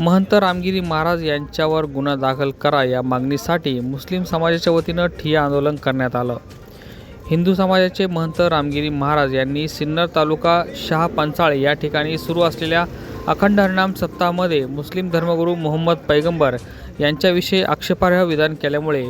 महंत रामगिरी महाराज यांच्यावर गुन्हा दाखल करा या मागणीसाठी मुस्लिम समाजाच्या वतीनं ठिय्या आंदोलन करण्यात आलं. हिंदू समाजाचे महंत रामगिरी महाराज यांनी सिन्नर तालुका शहा पंचाळ या ठिकाणी सुरू असलेल्या अखंड हरणाम सप्ताहामध्ये मुस्लिम धर्मगुरू मोहम्मद पैगंबर यांच्याविषयी आक्षेपार्ह विधान केल्यामुळे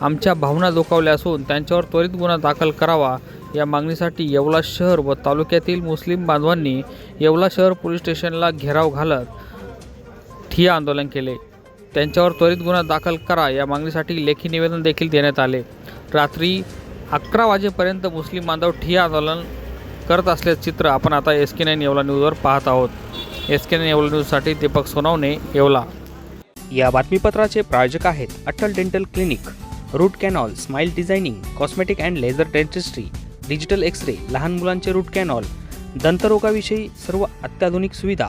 आमच्या भावना दुखावल्या असून त्यांच्यावर त्वरित गुन्हा दाखल करावा या मागणीसाठी येवला शहर व तालुक्यातील मुस्लिम बांधवांनी येवला शहर पोलीस स्टेशनला घेराव घालत ठिय्या आंदोलन केले. त्यांच्यावर त्वरित गुन्हा दाखल करा या मागणीसाठी लेखी निवेदन देखील देण्यात आले. रात्री अकरा वाजेपर्यंत मुस्लिम बांधव ठिय्या आंदोलन करत असल्याचे चित्र आपण आता एस के नाईन येवला न्यूजवर पाहत आहोत. एस के नाईन येवला न्यूजसाठी दीपक सोनवणे येवला. या बातमीपत्राचे प्रायोजक आहेत Atal dental clinic root canal smile designing cosmetic and laser dentistry digital X ray लहान मुलांचे रूट कॅनॉल दंतरोगाविषयी सर्व अत्याधुनिक सुविधा